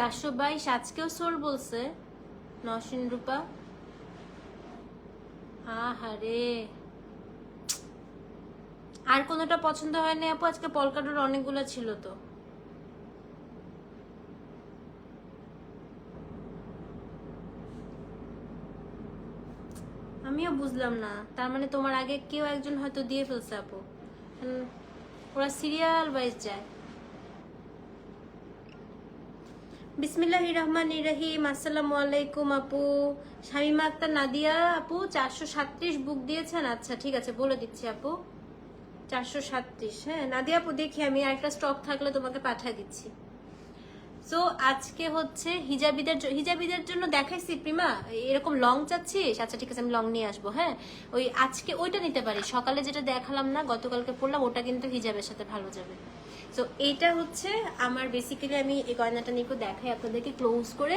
চারশো বাইশ আজকেও সোল বলছে। নশিন রূপা। আহারে। আর কোনোটা পছন্দ হয়নি আপু? আজকে পলকাডোর অনেকগুলো ছিল তো। আমিও বুঝলাম না। তার মানে তোমার আগে কেউ একজন হয়তো দিয়ে ফেলছে আপু। ওরা সিরিয়াল ওয়াইজ যায়। বিসমিল্লাহ রহমান ইরাহিম আসসালামু আলাইকুম আপু। শামিমা আক্তার নাদিয়া আপু, চারশো সাতত্রিশ বুক দিয়েছেন। আচ্ছা ঠিক আছে, বলে দিচ্ছি আপু। চারশো সাতত্রিশ হ্যাঁ নাদিয়া আপু, দেখি আমি আরেকটা স্টক থাকলে তোমাকে পাঠিয়ে দিচ্ছি। সো আজকে হচ্ছে হিজাবিদের হিজাবিদের জন্য দেখাইছি, প্রিমা, এরকম লং চাচ্ছিস? আচ্ছা ঠিক আছে, আমি লং নিয়ে আসব হ্যাঁ? ওই আজকে ওইটা নিতে পারি সকালে যেটা দেখালাম না, গতকালকে পড়লাম, ওটা কিন্তু হিজাবের সাথে ভালো যাবে। সো এইটা হচ্ছে আমার বেসিক্যালি আমি এই গয়নাটা নিয়ে দেখাই আপনাদেরকে ক্লোজ করে।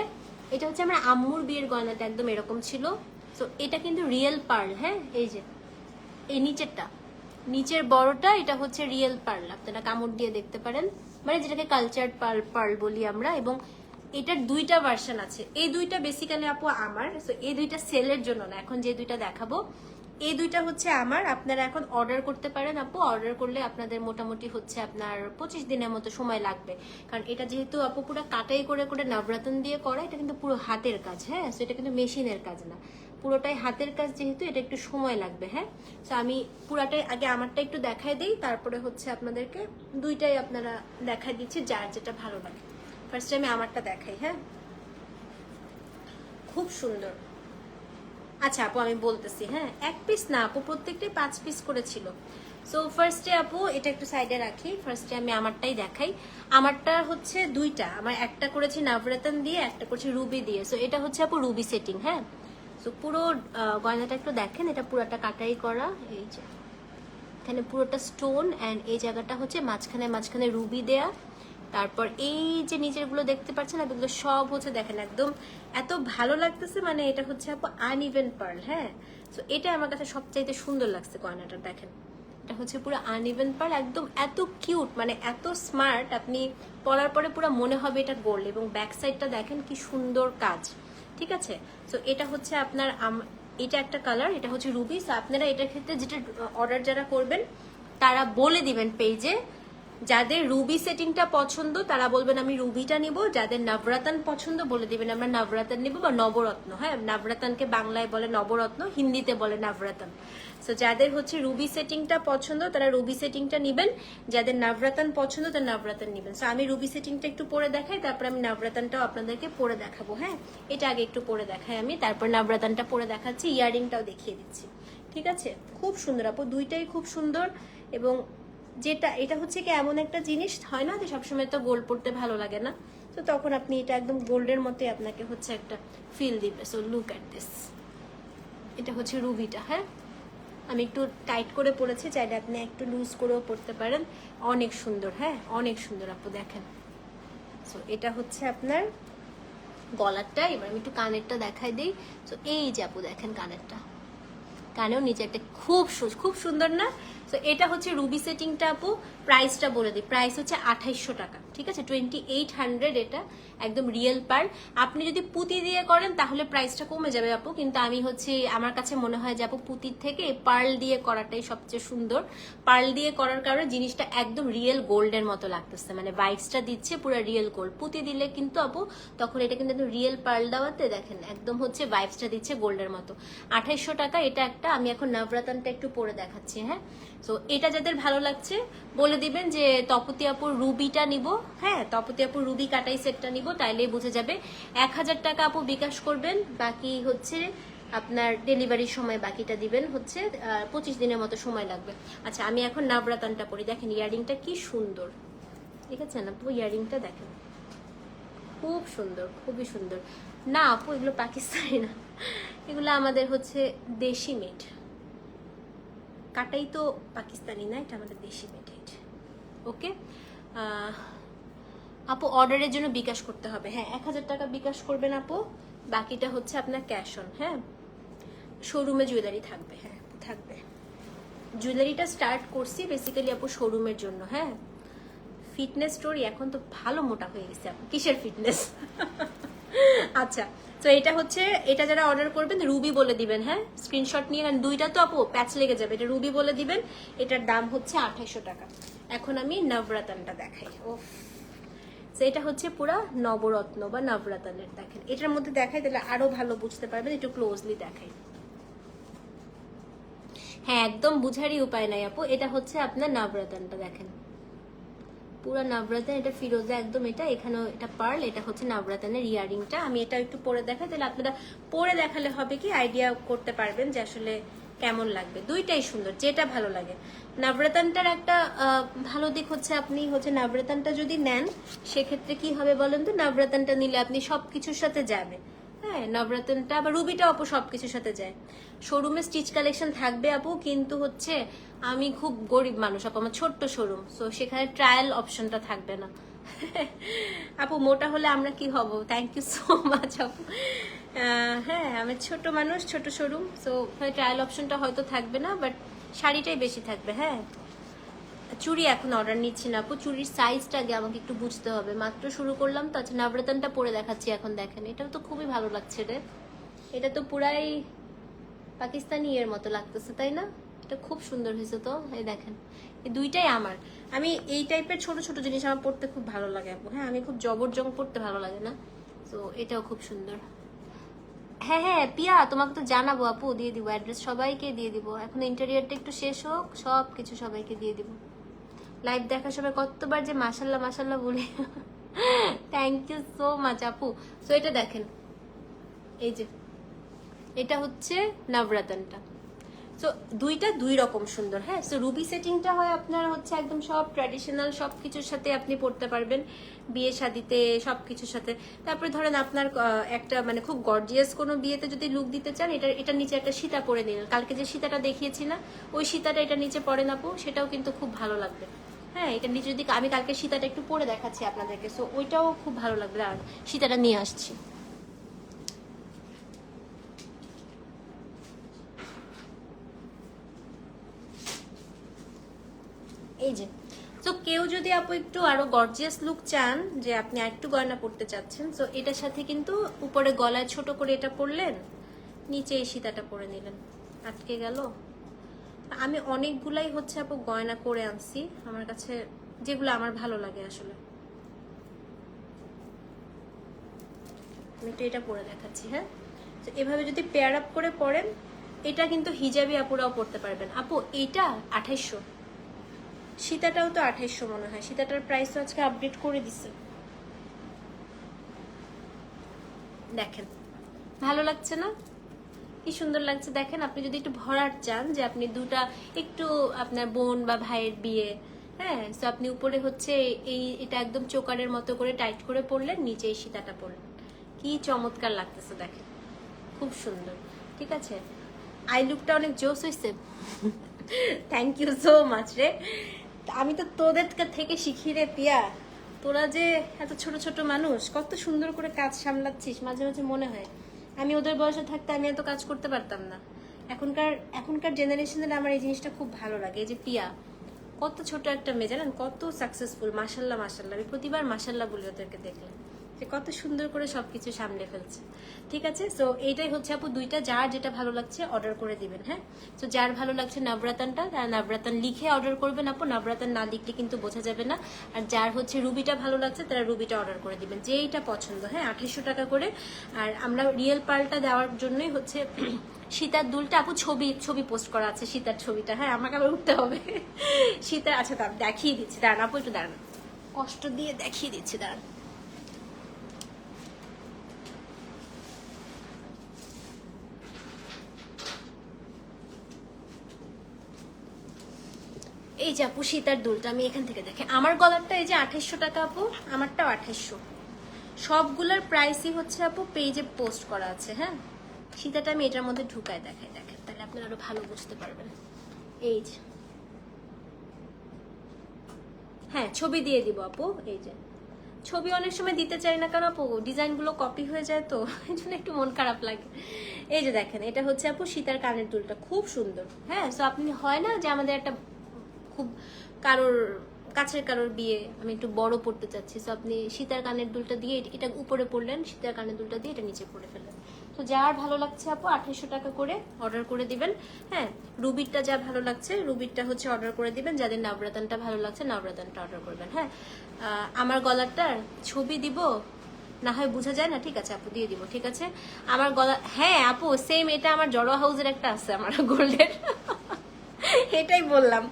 এটা হচ্ছে আমার আম্মুর বিয়ের গয়নাটা, একদম এরকম ছিল। সো এটা কিন্তু রিয়েল পার্ল হ্যাঁ? এই যে, এই নিচেরটা। নিচের বড়টা, এটা হচ্ছে রিয়েল পার্ল আপনারা কামড় দিয়ে দেখতে পারেন। মানে যেটাকে কালচার পার্ল পার্ল বলি আমরা। এবং এটার দুইটা ভার্সন আছে। এই দুইটা বেসিক্যালি আপু আমার। তো এই দুইটা সেলের জন্য না, এখন যে দুইটা দেখাবো। এই দুইটা হচ্ছে আমার। আপনারা এখন অর্ডার করতে পারেন আপু। অর্ডার করলে আপনাদের মোটামুটি হচ্ছে আপনার পঁচিশ দিনের মতো সময় লাগবে। কারণ এটা যেহেতু আপু পুরো কাটাই করে করে নবরত্ন দিয়ে করা, এটা কিন্তু পুরো হাতের কাজ হ্যাঁ? তো এটা কিন্তু মেশিনের কাজ না। পুরোটাই হাতের কাজ যেহেতু, এটা একটু সময় লাগবে হ্যাঁ? তো আমি পুরাটাই আগে আমারটা একটু দেখাই দিই। তারপরে হচ্ছে আপনাদেরকে দুইটাই আপনারা দেখাই দিচ্ছি, যার যেটা ভালো লাগে। ফার্স্টে আমি আমারটা দেখাই হ্যাঁ? খুব সুন্দর। আচ্ছা আপু, আমি বলতেছি হ্যাঁ? এক পিস না আপু, প্রত্যেকটাই পাঁচ পিস করেছিল। সো ফার্স্টে আপু, এটা একটু সাইডে রাখি। ফার্স্টে আমি আমারটাই দেখাই। আমারটা হচ্ছে দুইটা। আমার একটা করেছি নবরত্ন দিয়ে, একটা করেছি রুবি দিয়ে। সো এটা হচ্ছে আপু রুবি সেটিং হ্যাঁ? সো পুরো গয়নাটা একটু দেখেন। এটা পুরোটা কাটাই করা। এই যে, এখানে পুরোটা স্টোন অ্যান্ড এই জায়গাটা হচ্ছে মাঝখানে মাঝখানে রুবি দেয়া। তারপর এই যে নিচেরগুলো দেখতে পাচ্ছেন এগুলো সব হচ্ছে দেখেন একদম এত ভালো লাগতেছে মানে এটা হচ্ছে আপু আনইভেন পার্ল হ্যাঁ? তো এটা আমার কাছে সবচাইতে সুন্দর লাগছে গয়নাটা, দেখেন। এটা হচ্ছে পুরো আনইভেন পার্ল একদম এত কিউট মানে এত স্মার্ট আপনি পরার পরে পুরো মনে হবে এটা গোল্ড এবং ব্যাক সাইডটা দেখেন কি সুন্দর কাজ, ঠিক আছে? তো এটা হচ্ছে আপনার এটা একটা কালার এটা হচ্ছে রুবি তো আপনারা এটার ক্ষেত্রে যেটা অর্ডার যারা করবেন, তারা বলে দিবেন পেজে যাদের রুবি সেটিংটা পছন্দ, তারা বলবেন, আমি রুবিটা নিব। যাদের নবরাতন পছন্দ, বলে দিবেন, আমরা নবরাতন নিব বা নবরত্ন। হ্যাঁ নবরাতনকে বাংলায় বলে নবরত্ন, হিন্দিতে বলে নবরাতন। সো যাদের হচ্ছে রুবি সেটিংটা পছন্দ, তারা রুবি সেটিংটা নিবেন। যাদের নবরাতন পছন্দ, তারা নবরাতন নিবেন। সো আমি রুবি সেটিংটা একটু পরে দেখাই, তারপর আমি নবরাতনটাও আপনাদেরকে পরে দেখাবো হ্যাঁ? এটা আগে একটু পরে দেখাই আমি, তারপর নবরাতনটা পরে দেখাচ্ছি, ইয়ারিংটাও দেখিয়ে দিচ্ছি। ঠিক আছে? খুব সুন্দর আপু, দুইটাই খুব সুন্দর এবং যেটা, এটা হচ্ছে কি এমন একটা জিনিস, হয় না যে সবসময় তো গোল্ড পড়তে ভালো লাগে না? তো তখন আপনি এটা একদম গোল্ডের মতোই আপনাকে হচ্ছে একটা ফিল দিবে। সো লুক অ্যাট দিস এটা হচ্ছে রুবিটা হ্যাঁ? আমি একটু টাইট করে পড়েছি চাইলে আপনি একটু লুজ করেও পড়তে পারেন। অনেক সুন্দর হ্যাঁ? অনেক সুন্দর আপু, দেখেন। সো এটা হচ্ছে আপনার গলারটা। এবার আমি একটু কানেরটা দেখাই দিই। তো এই যে আপু, দেখেন কানেরটা। কানেও নিচে একটা খুব খুব সুন্দর না? তো এটা হচ্ছে রুবি সেটিংটা আপু। প্রাইসটা বলে দিই। প্রাইস হচ্ছে আঠাইশশো টাকা, ঠিক আছে? টোয়েন্টি এইট হান্ড্রেড এটা একদম রিয়েল পার আপনি যদি পুঁতি দিয়ে করেন, তাহলে প্রাইসটা কমে যাবে আপু। কিন্তু আমি হচ্ছে, আমার কাছে মনে হয় যে আপু, পুঁতির থেকে পার্ল দিয়ে করাটাই সবচেয়ে সুন্দর। পার্ল দিয়ে করার কারণে জিনিসটা একদম রিয়েল গোল্ডের মতো লাগতেছে। মানে ভাইবসটা দিচ্ছে, পুরো রিয়েল গোল্ড পুঁতি দিলে কিন্তু আপু, তখন এটা কিন্তু একদম রিয়েল পার্ল দেওয়াতে দেখেন, একদম হচ্ছে ভাইবসটা দিচ্ছে গোল্ডের মতো। আঠাইশশো টাকা এটা একটা, আমি এখন নবরত্নটা একটু পরে দেখাচ্ছি হ্যাঁ? তো এটা যাদের ভালো লাগছে, বলে দিবেন যে তপতি আপুর রুবিটা নিব। হ্যাঁ তপতি আপুর রুবি কাটাই সেটটা নিব, তাইলেই বুঝে যাবে। এক হাজার টাকা আপু বিকাশ করবেন, বাকি হচ্ছে আপনার ডেলিভারির সময় বাকিটা দিবেন, হচ্ছে পঁচিশ দিনের মতো সময় লাগবে। আচ্ছা আমি এখন নবরত্নটা পরি। দেখেন, ইয়ারিংটা কি সুন্দর। ঠিক আছে না আপু? ইয়ারিংটা দেখেন। খুব সুন্দর, খুবই সুন্দর। না আপু, এগুলো পাকিস্তানি না। এগুলো আমাদের হচ্ছে দেশি মেড কাটাই তো পাকিস্তানি না, এটা আমাদের দেশি মেড ওকে? আপু, অর্ডারের জন্য বিকাশ করতে হবে। হ্যাঁ এক হাজার টাকা বিকাশ করবেন আপু। বাকিটা হচ্ছে আপনার ক্যাশ অন হ্যাঁ? শোরুমে জুয়েলারি থাকবে হ্যাঁ থাকবে। জুয়েলারিটা স্টার্ট করছি বেসিক্যালি আপু শোরুমের জন্য হ্যাঁ? ফিটনেস স্টোরি এখন তো ভালো মোটা হয়ে গেছে আপু। কিসের ফিটনেস আচ্ছা তো এটা হচ্ছে, এটা যারা অর্ডার করবেন রুবি বলে দিবেন হ্যাঁ? স্ক্রিনশট নিয়ে দুইটা তো আপু প্যাচ লেগে যাবে। এটা রুবি বলে দিবেন, এটার দাম হচ্ছে আঠাইশো টাকা। এখন আমি নবরাতনটা দেখাই। ও তো এটা হচ্ছে পুরা নবরত্ন বা নবরাতনের, দেখেন। এটার মধ্যে দেখাই, তাহলে আরও ভালো বুঝতে পারবেন, একটু ক্লোজলি দেখাই। হ্যাঁ একদম বুঝারই উপায় নাই আপু, এটা হচ্ছে আপনার নবরাতনটা, দেখেন। পুরা নবরত্ন, এটা ফিরোজা একদম এটা, এখানেও এটা পার্ল, এটা হচ্ছে নবরাতনের ইয়ারিংটা। আমি এটা একটু পরে দেখাই, তাহলে আপনারা পরে দেখালে হবে কি আইডিয়া করতে পারবেন যে আসলে কেমন লাগবে? দুইটাই সুন্দর, যেটা ভালো লাগে। নবরত্নটার একটা ভালো দিক হচ্ছে আপনি হচ্ছে নবরত্নটা যদি নেন, সেক্ষেত্রে কি হবে বলেন তো? নবরত্নটা নিলে আপনি সবকিছুর সাথে যাবে। হ্যাঁ নবরত্নটা আবার রুবিটা আপু সবকিছুর সাথে যায়। শোরুমে স্টিচ কালেকশন থাকবে আপু, কিন্তু হচ্ছে আমি খুব গরিব মানুষ আপু, আমার ছোট্ট শোরুম। সো সেখানে ট্রায়াল অপশনটা থাকবে না। আপু, মোটা হলে আমরা কি হব? থ্যাংক ইউ সো মাচ আপু। হ্যাঁ আমি ছোট মানুষ, ছোট শোরুম সো ট্রায়াল অপশনটা হয়তো থাকবে না বাট শাড়িটাই বেশি থাকবে হ্যাঁ। চুড়ি এখন অর্ডার নিচ্ছি না, আপু। চুড়ির সাইজটা আগে আমাকে একটু বুঝতে হবে। মাত্র শুরু করলাম, তো আচ্ছা নবরতনটা পরে দেখাচ্ছি এখন, দেখেন। এটাও তো খুবই ভালো লাগছে রে। এটা তো পুরাই পাকিস্তানি এর মতো লাগতেছে, তাই না? এটা খুব সুন্দর হয়েছে তো, এই দেখেন। দুইটাই আমার। আমি এই টাইপের ছোট ছোট জিনিস আমার পড়তে খুব ভালো লাগে। আপু হ্যাঁ আমি খুব জবরজং পড়তে ভালো লাগে না। তো এটাও খুব সুন্দর। হ্যাঁ হ্যাঁ পিয়া, তোমাকে তো জানাব আপু, দিয়ে দিব অ্যাড্রেস সবাইকে দিয়ে দিব। এখন ইন্টেরিয়রটা একটু শেষ হোক সব কিছু সবাইকে দিয়ে দিব। লাইভ দেখার সময় কতবার যে মাসাল্লাহ মাসাল্লাহ বলি। থ্যাংক ইউ সো মাচ আপু। সো এটা দেখেন। এই যে, এটা হচ্ছে নবরতনটা। সো দুইটা দুই রকম সুন্দর হ্যাঁ? সো রুবি সেটিংটা হয় আপনার হচ্ছে একদম সব ট্র্যাডিশনাল সব কিছুর সাথে আপনি পড়তে পারবেন। বিয়ে শাদিতে সব কিছুর সাথে। তারপরে ধরেন আপনার একটা মানে খুব গর্জিয়াস কোনো বিয়েতে যদি লুক দিতে চান এটা এটার নিচে একটা সীতা পরে নিলেন কালকে যে সীতাটা দেখিয়েছি না ওই সীতাটা এটা নিচে পরে না সেটাও কিন্তু খুব ভালো লাগবে। হ্যাঁ এটা নিচে যদি আমি কালকে সীতাটা একটু পরে দেখাচ্ছি আপনাদেরকে। সো ওইটাও খুব ভালো লাগবে, আর সীতাটা নিয়ে আসছি। এই যে, তো কেউ যদি আপু একটু আরও গর্জিয়াস লুক চান, যে আপনি আরেকটু গয়না পড়তে চাচ্ছেন তো এটার সাথে কিন্তু উপরে গলায় ছোট করে এটা পরলেন, নিচে এই সীতাটা পরে নিলেন। আটকে গেল। আমি অনেকগুলাই হচ্ছে আপু গয়না করে আনছি, আমার কাছে যেগুলো আমার ভালো লাগে আসলে। আমি একটু এটা পরে দেখাচ্ছি হ্যাঁ? তো এভাবে যদি পেয়ার আপ করে পরেন, এটা কিন্তু হিজাবি আপুরাও পড়তে পারবেন। আপু এইটা আঠাইশশো। সীতাটাও তো আঠাইশশো মনে হয়। সীতাটার প্রাইস আজকে আপডেট করে দিছে। দেখেন ভালো লাগছে না? কি সুন্দর লাগছে দেখেন আপনি যদি একটু ভরার চান যে আপনি দুটা একটু আপনার বোন বা ভাইয়ের বিয়ে হ্যাঁ? তো আপনি উপরে হচ্ছে এই এটা একদম চোকারের মতো করে টাইট করে পরলেন নিচে এই সীতাটা পরলেন। কি চমৎকার লাগতেছে দেখেন। খুব সুন্দর ঠিক আছে? আই লুকটা অনেক জোস হয়েছে থ্যাংক ইউ সো মাচ রে। আমি তো তোদের থেকে শিখি রে পিয়া। তোরা যে এত ছোট ছোট মানুষ, কত সুন্দর করে কাজ সামলাচ্ছিস, মাঝে মাঝে মনে হয়। আমি ওদের বয়সে থাকতে আমি এত কাজ করতে পারতাম না। এখনকার এখনকার জেনারেশনের আমার এই জিনিসটা খুব ভালো লাগে। এই যে পিয়া, কত ছোট একটা মেয়ে, জানেন? কত সাকসেসফুল মাসাল্লাহ মাসাল্লাহ আমি প্রতিবার মাসাল্লাহ বলি ওদেরকে দেখলে যে কত সুন্দর করে সবকিছু সামলে ফেলছে ঠিক আছে? সো এইটাই হচ্ছে আপু দুইটা। যার যেটা ভালো লাগছে অর্ডার করে দিবেন হ্যাঁ? তো যার ভালো লাগছে নবরাতনটা, তারা নবরাতন লিখে অর্ডার করবেন আপু। নবরাতন না লিখলে কিন্তু বোঝা যাবে না। আর যার হচ্ছে রুবিটা ভালো লাগছে, তারা রুবিটা অর্ডার করে দিবেন। যেইটা পছন্দ হ্যাঁ? আঠাইশশো টাকা করে। আর আমরা রিয়েল পার্লটা দেওয়ার জন্যই হচ্ছে সীতার দুলটা। আপু, ছবি ছবি পোস্ট করা আছে সীতার ছবিটা হ্যাঁ? আমাকে আবার উঠতে হবে। সীতা আচ্ছা দেখিয়ে দিচ্ছি। দাঁড়ান, আপু, একটু দাঁড়ান। কষ্ট দিয়ে দেখিয়ে দিচ্ছি, দাঁড়ান। এই যে আপু, সীতার দুলটা, আমি এখান থেকে দেখি। আমার গলারটা এই যে আঠাইশশো টাকা আপু, আমারটাও আঠাইশশো। সবগুলোর প্রাইসই হচ্ছে আপু পেজে পোস্ট করা আছে হ্যাঁ? সীতাটা আমি এটার মধ্যে ঢুকায় দেখাই, দেখেন। তাহলে আপনারা আরও ভালো বুঝতে পারবেন। এই যে। হ্যাঁ ছবি দিয়ে দিব আপু, এই যে। ছবি অনেক সময় দিতে চাই না কারণ আপু, ডিজাইনগুলো কপি হয়ে যায় তো, এই জন্য একটু মন খারাপ লাগে। এই যে দেখেন, এটা হচ্ছে আপু সীতার কানের দুলটা, খুব সুন্দর হ্যাঁ? তো আপনি হয় না যে আমাদের একটা খুব কারোর, কাছের কারোর বিয়ে আমি একটু বড় পড়তে চাচ্ছি। তো আপনি সীতার কানের দুলটা দিয়ে এটা উপরে পড়লেন, সীতার কানের দুলটা দিয়ে এটা নিচে পড়ে ফেললেন। তো যার ভালো লাগছে আপু আঠাইশো টাকা করে অর্ডার করে দিবেন। হ্যাঁ রুবিরটা যা ভালো লাগছে, রুবিরটা হচ্ছে অর্ডার করে দিবেন। যাদের নবরাতনটা ভালো লাগছে নবরাতনটা অর্ডার করবেন। হ্যাঁ আমার গলারটার ছবি দিব, না হয় বোঝা যায় না, ঠিক আছে আপু, দিয়ে দিব, ঠিক আছে? আমার গলা হ্যাঁ আপু সেম এটা আমার জড়ো হাউসের একটা আছে, আমার গোল্ডের। এটাই বললাম।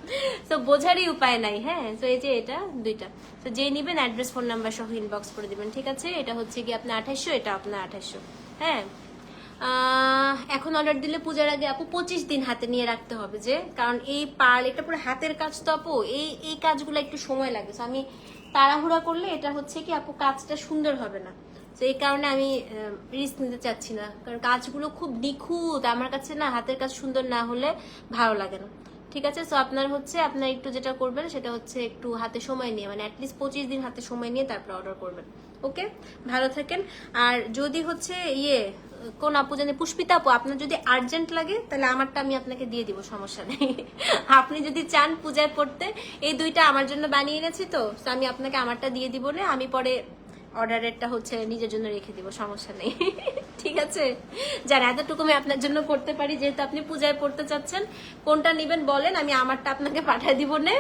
তো বোঝারই উপায় নাই হ্যাঁ? তো এই যে এটা, দুইটা। তো যে নিবেন অ্যাড্রেস ফোন নাম্বার সহ ইনবক্স করে দিবেন, ঠিক আছে? এটা হচ্ছে কি আপনার আঠাইশো এটা আপনার আঠাইশো হ্যাঁ? এখন অর্ডার দিলে পূজার আগে আপু পঁচিশ দিন হাতে নিয়ে রাখতে হবে যে, কারণ এই পার্ল এটা পুরো হাতের কাজ তো আপু। এই এই কাজগুলো একটু সময় লাগে। তো আমি তাড়াহুড়া করলে এটা হচ্ছে কি আপু কাজটা সুন্দর হবে না। তো এই কারণে আমি রিস্ক নিতে চাচ্ছি না। কারণ কাজগুলো খুব নিখুঁত। আমার কাছে না হাতের কাজ সুন্দর না হলে ভালো লাগে না। ঠিক আছে? সো আপনার হচ্ছে, আপনার একটু যেটা করবেন, সেটা হচ্ছে একটু হাতে সময় নিয়ে মানে অ্যাটলিস্ট পঁচিশ দিন হাতে সময় নিয়ে তারপর অর্ডার করবেন। ওকে ভালো থাকেন। আর যদি হচ্ছে ইয়ে কোন আপু জানে, পুষ্পিতা আপু, আপনার যদি আর্জেন্ট লাগে, তাহলে আমারটা আমি আপনাকে দিয়ে দিব, সমস্যা নেই। আপনি যদি চান পূজায় পড়তে, এই দুইটা আমার জন্য বানিয়ে এনেছি তো আমি আপনাকে আমারটা দিয়ে দিব না, আমি পরে অর্ডারেরটা হচ্ছে নিজের জন্য রেখে দিব, সমস্যা নেই। ঠিক আছে? যার এতটুকু আমি আপনার জন্য করতে পারি, যেহেতু আপনি পূজায় পড়তে চাচ্ছেন, কোনটা নেবেন বলেন, আমি আমারটা আপনাকে পাঠিয়ে দিব নে।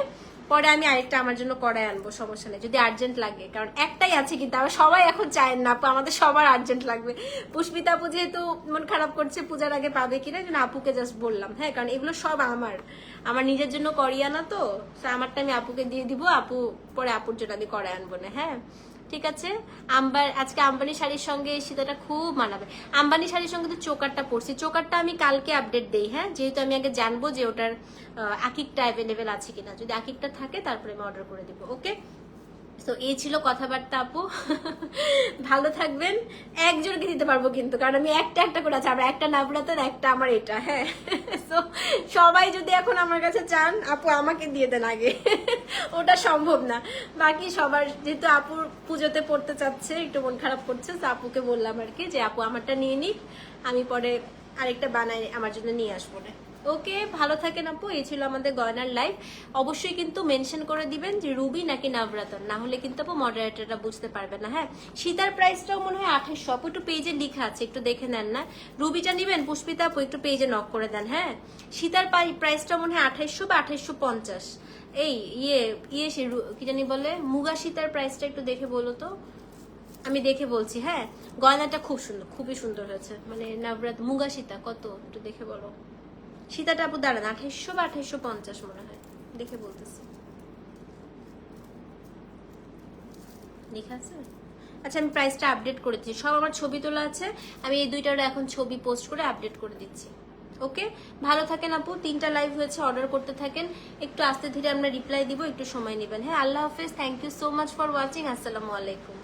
পরে আমি আরেকটা আমার জন্য করায় আনব, সমস্যা নেই, যদি আর্জেন্ট লাগে। কারণ একটাই আছে কিন্তু আমরা সবাই এখন চায়েন না, আপু, আমাদের সবার আর্জেন্ট লাগবে। পুষ্পিতা আপু যেহেতু মন খারাপ করছে, পূজার আগে পাবে কিনা যেন আপুকে জাস্ট বললাম। হ্যাঁ কারণ এগুলো সব আমার। আমার নিজের জন্য করিয়া না তো তো আমারটা আমি আপুকে দিয়ে দিব, আপু, পরে আপুর জন্য আমি করায় আনব না হ্যাঁ? ঠিক আছে? আম্বার, আজকে আম্বানি শাড়ির সঙ্গে এই সীতাটা খুব মানাবে। আম্বানি শাড়ির সঙ্গে তো চোকারটা পরছি। চোকারটা আমি কালকে আপডেট দেই হ্যাঁ? যেহেতু আমি আগে জানব যে ওটার আকিকটা অ্যাভেলেবেল আছে কিনা। যদি আকিকটা থাকে, তারপরে আমি অর্ডার করে দিব ওকে তো এই ছিল কথাবার্তা, আপু। ভালো থাকবেন। একজনকে দিতে পারব কিন্তু, কারণ আমি একটা একটা করে আছে। আমার একটা নাবরাতন একটা আমার এটা হ্যাঁ। তো সবাই যদি এখন আমার কাছে চান, আপু আমাকে দিয়ে দেন আগে। ওটা সম্ভব না। বাকি সবার, যেহেতু আপুর পুজোতে পড়তে চাচ্ছে, একটু মন খারাপ করছে তো আপুকে বললাম আর কি যে, আপু আমারটা নিয়ে নিক, আমি পরে আরেকটা বানাই, আমার জন্য নিয়ে আসব। না ওকে, ভালো থাকেন আপু, এই ছিল আমাদের গয়নার লাইভ অবশ্যই কিন্তু মেনশন করে দিবেন যে রুবি নাকি নবরাতন। না হলে কিন্তু আপু মডারেটরটা বুঝতে পারবে না হ্যাঁ? সীতার প্রাইসটাও মনে হয় আঠাশশো। আপু, একটু পেজে লেখা আছে, একটু দেখে নেন না। রুবিটা নিবেন, পুষ্পিতা আপু, একটু পেজে নক করে দেন হ্যাঁ? সীতার প্রাইসটা মনে হয় আঠাইশশো বা আঠাইশশো পঞ্চাশ। এই ইয়ে ইয়ে সে কি জানি বলে, মুগা সীতার প্রাইসটা একটু দেখে বলো তো। আমি দেখে বলছি হ্যাঁ? গয়নাটা খুব সুন্দর, খুবই সুন্দর হয়েছে। মানে নবরাত মুগা সীতা, কত? একটু দেখে বলো। সীতাটা আপু, দাঁড়ান, আঠাইশশো বা আঠাইশশো পঞ্চাশ মনে হয়। দেখে বলতেছি। লেখা আছে? আচ্ছা আমি প্রাইসটা আপডেট করে দিচ্ছি। সব আমার ছবি তোলা আছে। আমি এই দুইটার এখন ছবি পোস্ট করে আপডেট করে দিচ্ছি। ওকে ভালো থাকেন আপু। তিনটা লাইভ হয়েছে অর্ডার করতে থাকেন। একটু আস্তে ধীরে আমরা রিপ্লাই দিব, একটু সময় নেবেন। হ্যাঁ আল্লাহ হাফেজ। Thank you so much for watching আসসালামু আলাইকুম।